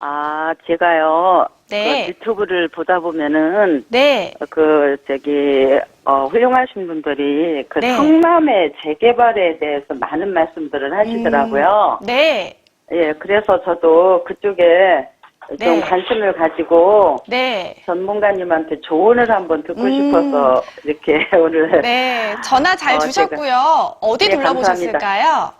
아, 제가요. 네. 그 유튜브를 보다 보면은 네. 그 저기 어 훌륭하신 분들이 그 네. 성남의 재개발에 대해서 많은 말씀들을 하시더라고요. 네. 예, 그래서 저도 그쪽에 좀 네. 관심을 가지고 네. 전문가님한테 조언을 한번 듣고 음. 싶어서 이렇게 오늘 네. 전화 잘 어, 주셨고요. 어디 네, 둘러보셨을까요?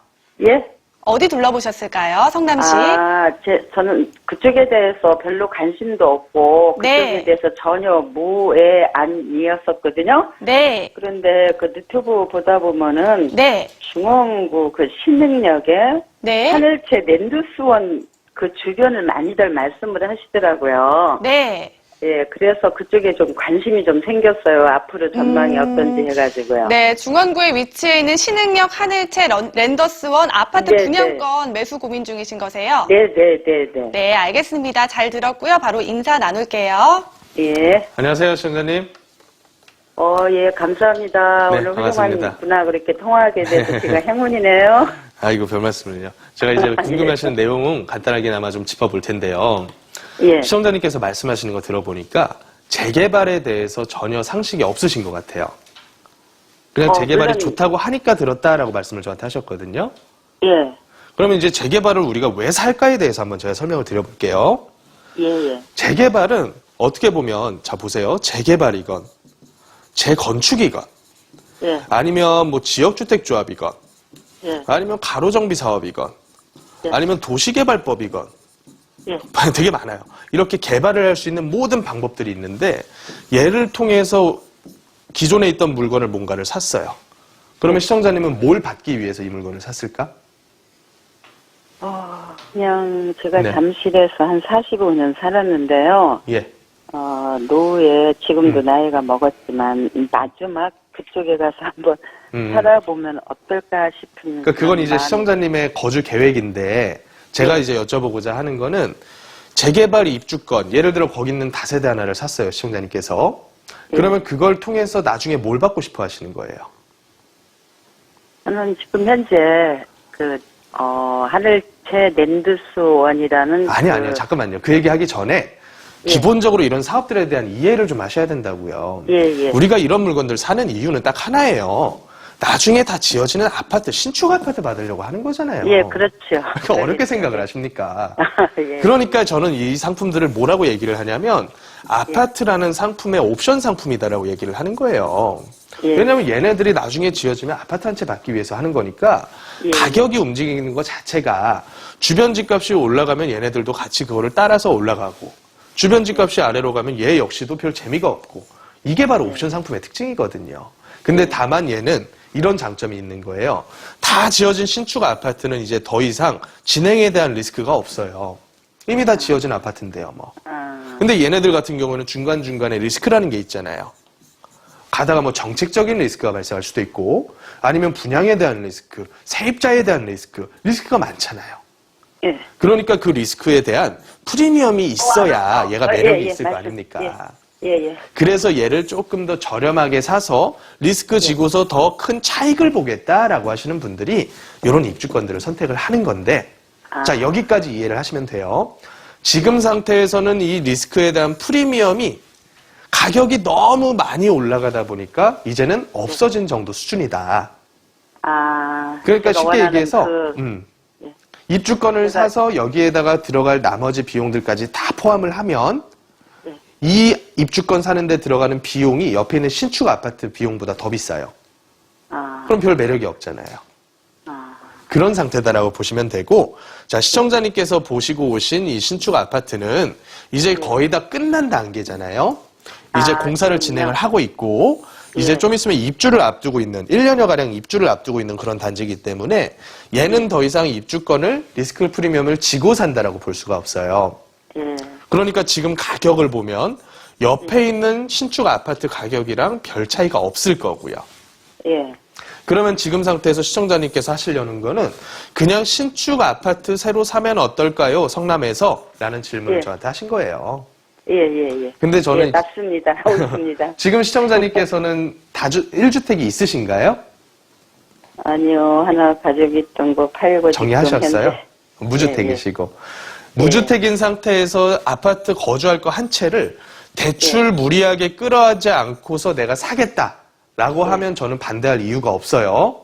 예. 어디 둘러보셨을까요? 성남시? 아, 제, 저는 그쪽에 대해서 별로 관심도 없고 그쪽에 네. 대해서 전혀 무해안이었었거든요. 네. 그런데 그 유튜브 보다 보면은 네. 중원구 그 신능역에 네. 하늘채 랜드스원 그 주변을 많이들 말씀을 하시더라고요. 네. 예, 그래서 그쪽에 좀 관심이 좀 생겼어요. 앞으로 전망이 음. 어떤지 해가지고요. 네, 중원구에 위치해 있는 신흥역 하늘채 런- 랜더스원 아파트 네, 분양권 매수 고민 중이신 거세요? 네, 네, 네, 네. 네, 알겠습니다. 잘 들었고요. 바로 인사 나눌게요. 예. 안녕하세요, 시청자님. 어, 예, 감사합니다. 네, 오늘 반갑습니다. 훌륭한 분하고 그렇게 통화하게 돼서 제가 행운이네요. 아이고, 별 말씀을요. 제가 이제 궁금하신 내용은 간단하게나마 좀 짚어볼 텐데요. 예. 시청자님께서 말씀하시는 거 들어보니까 재개발에 대해서 전혀 상식이 없으신 것 같아요. 그냥 어, 재개발이 물론- 좋다고 하니까 들었다라고 말씀을 저한테 하셨거든요. 예. 그러면 이제 재개발을 우리가 왜 살까에 대해서 한번 제가 설명을 드려볼게요. 예, 예. 재개발은 어떻게 보면 자 보세요. 재개발이건 재건축이건 예. 아니면 뭐 지역주택조합이건 예. 아니면 가로정비 사업이건 네. 아니면 도시개발법이건 예. 되게 많아요. 이렇게 개발을 할 수 있는 모든 방법들이 있는데 얘를 통해서 기존에 있던 물건을 뭔가를 샀어요. 그러면 시청자님은 뭘 받기 위해서 이 물건을 샀을까? 어, 그냥 제가 네. 잠실에서 한 45년 살았는데요. 예. 어, 노후에 지금도 음. 나이가 먹었지만 마지막 그쪽에 가서 한번 음. 살아보면 어떨까 싶은 그러니까 그건 이제 시청자님의 거주 계획인데 제가 네. 이제 여쭤보고자 하는 거는 재개발 입주권 예를 들어 거기 있는 다세대 하나를 샀어요 시청자님께서 네. 그러면 그걸 통해서 나중에 뭘 받고 싶어 하시는 거예요? 저는 지금 현재 그 어, 하늘채 랜드스원이라는 아니 그, 아니요 잠깐만요 그 얘기 하기 전에 예. 기본적으로 이런 사업들에 대한 이해를 좀 하셔야 된다고요. 예, 예. 우리가 이런 물건들 사는 이유는 딱 하나예요. 나중에 다 지어지는 아파트 신축 아파트 받으려고 하는 거잖아요. 예, 그렇죠. 그러니까 어렵게 생각을 하십니까? 예. 그러니까 저는 이 상품들을 뭐라고 얘기를 하냐면 아파트라는 상품의 옵션 상품이다라고 얘기를 하는 거예요. 예. 왜냐하면 얘네들이 나중에 지어지면 아파트 한 채 받기 위해서 하는 거니까 예. 가격이 움직이는 것 자체가 주변 집값이 올라가면 얘네들도 같이 그거를 따라서 올라가고 주변 집값이 아래로 가면 얘 역시도 별 재미가 없고 이게 바로 옵션 상품의 특징이거든요. 근데 다만 얘는 이런 장점이 있는 거예요. 다 지어진 신축 아파트는 이제 더 이상 진행에 대한 리스크가 없어요. 이미 다 지어진 아파트인데요, 뭐. 아, 근데 얘네들 같은 경우는 중간중간에 리스크라는 게 있잖아요. 가다가 뭐 정책적인 리스크가 발생할 수도 있고, 아니면 분양에 대한 리스크, 세입자에 대한 리스크, 리스크가 많잖아요. 예. 그러니까 그 리스크에 대한 프리미엄이 있어야 얘가 어, 매력이 예, 예, 있을 거 아닙니까? 예, 예. 그래서 얘를 조금 더 저렴하게 사서 리스크 지고서 더 큰 차익을 보겠다라고 하시는 분들이 이런 입주권들을 선택을 하는 건데 아. 자 여기까지 이해를 하시면 돼요. 지금 상태에서는 이 리스크에 대한 프리미엄이 가격이 너무 많이 올라가다 보니까 이제는 없어진 정도 수준이다. 아. 그러니까 쉽게 얘기해서 그- 음, 예. 입주권을 제가- 사서 여기에다가 들어갈 나머지 비용들까지 다 포함을 하면 네. 이 입주권 사는데 들어가는 비용이 옆에 있는 신축 아파트 비용보다 더 비싸요. 아, 그럼 별 매력이 없잖아요. 아, 그런 상태다라고 보시면 되고, 자, 시청자님께서 보시고 오신 이 신축 아파트는 이제 거의 다 끝난 단계잖아요. 이제 네. 아, 공사를 그렇군요. 진행을 하고 있고, 이제 예. 좀 있으면 입주를 앞두고 있는, 1년여가량 입주를 앞두고 있는 그런 단지이기 때문에 얘는 더 이상 입주권을 리스크 프리미엄을 지고 산다라고 볼 수가 없어요. 예. 그러니까 지금 가격을 보면 옆에 있는 신축 아파트 가격이랑 별 차이가 없을 거고요. 예. 그러면 지금 상태에서 시청자님께서 하시려는 거는 그냥 신축 아파트 새로 사면 어떨까요? 성남에서 라는 질문을 예. 저한테 하신 거예요. 예, 예, 예. 근데 저는 예, 맞습니다. 옳습니다. 지금 시청자님께서는 다주 1주택이 있으신가요? 아니요, 하나 가지고 있던 거 팔고 정리하셨어요? 현재- 무주택이시고. 무주택인 상태에서 아파트 거주할 거 한 채를 대출 무리하게 끌어하지 않고서 내가 사겠다라고 하면 저는 반대할 이유가 없어요.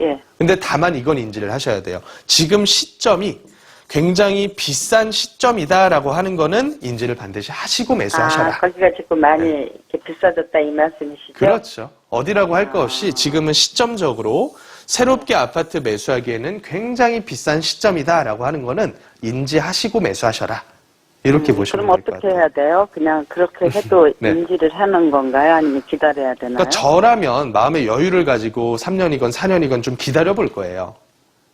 예. 근데 다만 이건 인지를 하셔야 돼요. 지금 시점이 굉장히 비싼 시점이다라고 하는 거는 인지를 반드시 하시고 매수하셔라. 아, 거기가 지금 많이 이렇게 비싸졌다 이 말씀이시죠? 그렇죠. 어디라고 할거 없이 지금은 시점적으로 새롭게 아파트 매수하기에는 굉장히 비싼 시점이다라고 하는 거는 인지하시고 매수하셔라. 이렇게 보시면 음, 그럼 될것 어떻게. 해야 돼요? 그냥 그렇게 해도 네. 인지를 하는 건가요? 아니면 기다려야 되나요? 그러니까 저라면 마음의 여유를 가지고 3년이건 4년이건 좀 기다려 볼 거예요.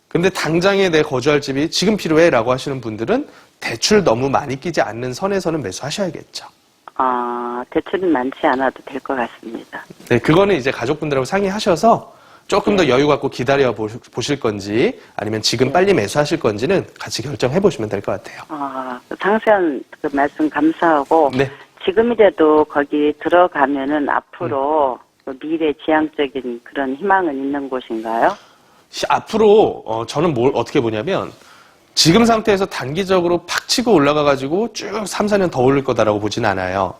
근데 당장에 내 거주할 집이 지금 필요해 라고 하시는 분들은 대출 너무 많이 끼지 않는 선에서는 매수하셔야겠죠. 아, 대출은 많지 않아도 될 것 같습니다. 네, 그거는 이제 가족분들하고 상의하셔서 조금 네. 더 여유 갖고 기다려 보실 건지 아니면 지금 빨리 매수하실 건지는 같이 결정해 보시면 될 것 같아요. 아, 그 상세한 그 말씀 감사하고 네. 지금이라도 거기 들어가면은 앞으로 음. 그 미래 지향적인 그런 희망은 있는 곳인가요? 시- 앞으로 어, 저는 뭘 어떻게 보냐면 지금 상태에서 단기적으로 팍 치고 올라가 가지고 쭉 3, 4년 더 오를 거다라고 보진 않아요.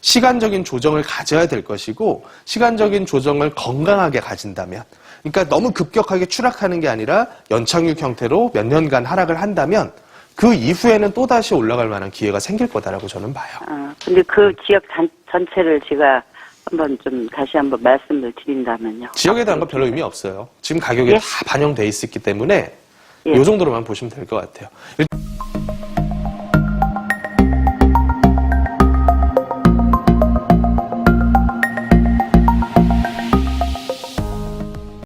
시간적인 조정을 가져야 될 것이고 시간적인 조정을 건강하게 가진다면 그러니까 너무 급격하게 추락하는 게 아니라 연착륙 형태로 몇 년간 하락을 한다면 그 이후에는 또 다시 올라갈 만한 기회가 생길 거다라고 저는 봐요. 아, 근데 그 지역 전, 전체를 제가 한번 좀 다시 한번 말씀을 드린다면요. 지역에 대한 건 별로 의미 없어요. 지금 가격이 예. 다 반영돼 있었기 때문에 예. 이 정도로만 보시면 될 것 같아요.